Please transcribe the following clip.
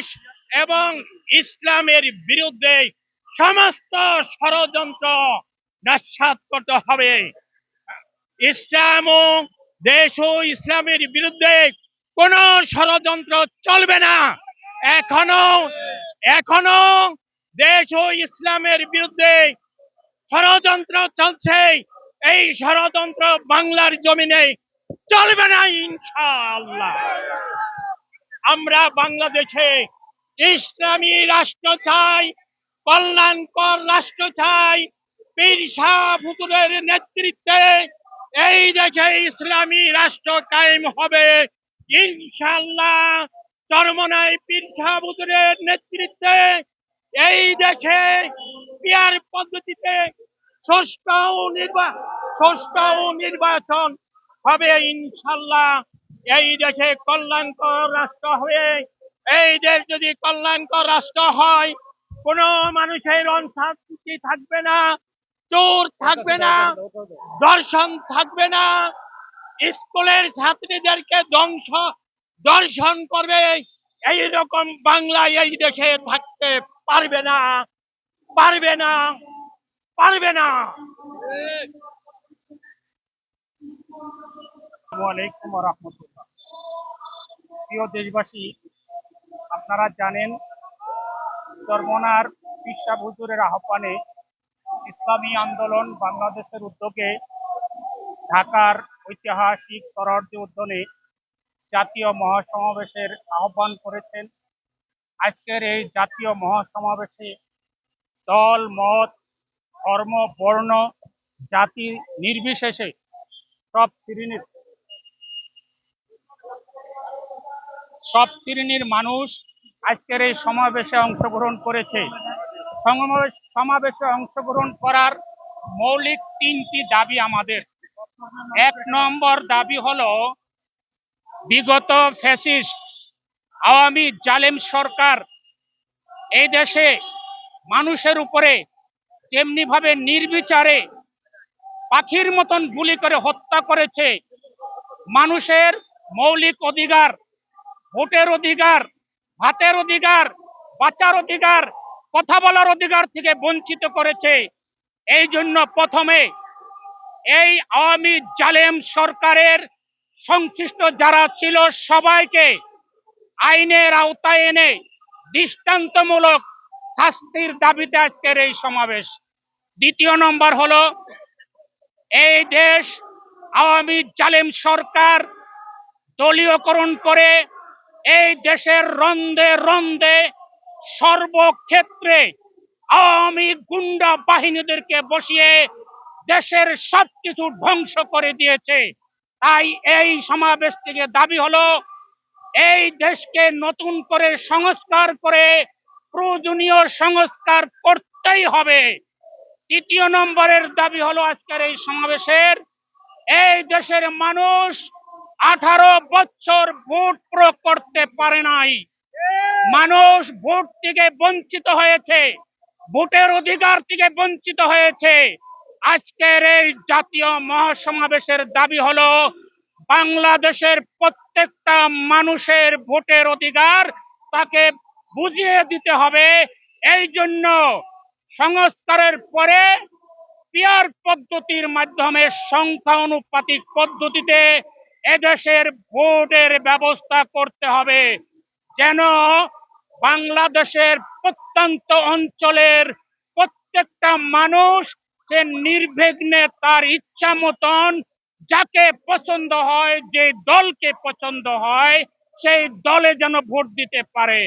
দেশ এবং ইসলামের বিরুদ্ধে সমস্ত ষড়যন্ত্র নস্বাত করতে হবে। ইসলাম ও দেশ ও ইসলামের বিরুদ্ধে কোন ষড়যন্ত্র চলবে না। এখনও এখনও দেশ ও ইসলামের বিরুদ্ধে ষড়যন্ত্র চলছে। এই ষড়যন্ত্র বাংলার জমিনে চলবে না ইনশাআল্লাহ। আমরা বাংলাদেশে ইসলামী রাষ্ট্র চাই, কল্যাণকর রাষ্ট্র চাই, পীর শাহ হুজুরের নেতৃত্বে এই দেশে ইসলামী রাষ্ট্র কায়েম হবে। ইনশাল্লাহ চরমনায় পীর শাহ হুজুরের নেতৃত্বে এই দেশে পিয়ার পদ্ধতিতে ষষ্ঠ নির্বাচন ষষ্ঠ নির্বাচন হবে ইনশাল্লাহ এই দেশে কল্যাণকর রাষ্ট্র হয়ে, এই দেশ যদি কল্যাণকর রাষ্ট্র হয়, কোন মানুষের অশান্তি থাকবে না, চোর থাকবে না, দর্শন থাকবে না, স্কুলের ছাত্রীদেরকে ধ্বংস, দর্শন করবে এই রকম বাংলা এই দেশে থাকতে পারবে না পারবে না পারবে না। আসসালামু আলাইকুম রহমতুল্লাহ। প্রিয় দেশবাসী, আপনারা জানেন চরমনার বিশ্বাব হুজুরের আহ্বানে ইসলামী আন্দোলন বাংলাদেশের উদ্যোগে ঢাকার ঐতিহাসিক তরর্দি উদ্যানে জাতীয় মহাসমাবেশের আহ্বান করেছেন। আজকের এই জাতীয় মহাসমাবেশে দল, মত, ধর্ম, বর্ণ, জাতি নির্বিশেষে সব শ্রেণির সব শ্রেণির মানুষ আজকের এই সমাবেশে অংশগ্রহণ করেছে। সমাবেশ সমাবেশে অংশগ্রহণ করার মৌলিক তিনটি দাবি আমাদের। এক নম্বর দাবি হলো, বিগত ফ্যাসিস্ট আওয়ামী জালেম সরকার এই দেশে মানুষের উপরে তেমনি ভাবে নির্বিচারে পাখির মতন গুলি করে হত্যা করেছে। মানুষের মৌলিক অধিকার ভোটের অধিকার, ভাতের অধিকার, বাঁচার অধিকার, কথা বলার অধিকার থেকে বঞ্চিত করেছে। এই জন্য প্রথমে এই আওয়ামী জালেম সরকারের সংশ্লিষ্ট যারা ছিল সবাইকে আইনের আওতায় এনে দৃষ্টান্তমূলক শাস্তির দাবিতে আজকের এই সমাবেশ। দ্বিতীয় নম্বর হলো, এই দেশ আওয়ামী জালেম সরকার দলীয়করণ করে এই দেশের রন্দে রন্দে সর্বক্ষেত্রে আওয়ামী গুন্ডা বাহিনীদেরকে বসিয়ে দেশের সবকিছু ধ্বংস করে দিয়েছে। তাই এই সমাবেশ থেকে দাবি হলো, এই দেশকে নতুন করে সংস্কার করে প্রয়োজনীয় সংস্কার করতেই হবে। তৃতীয় নম্বরের দাবি হলো আজকের এই সমাবেশের। এই দেশের মানুষ আঠারো বছর ভোট প্রয়োগ করতে পারে নাই। মানুষ ভোট থেকে বঞ্চিত হয়েছে, ভোটের অধিকার থেকে বঞ্চিত হয়েছে। আজকের এই জাতীয় মহাসমাবেশের দাবি হলো, বাংলাদেশের প্রত্যেকটা মানুষের ভোটের অধিকার তাকে বুঝিয়ে দিতে হবে। এই জন্য সংস্কারের পরে পিয়ার পদ্ধতির মাধ্যমে সংখ্যা অনুপাতিক পদ্ধতিতে এদেশের ভোটের ব্যবস্থা করতে হবে যেন বাংলাদেশের প্রত্যন্ত অঞ্চলের প্রত্যেকটা মানুষ সে নির্বিঘ্নে তার ইচ্ছা মতন যাকে পছন্দ হয়, যে দলকে পছন্দ হয়, সেই দলে যেন ভোট দিতে পারে।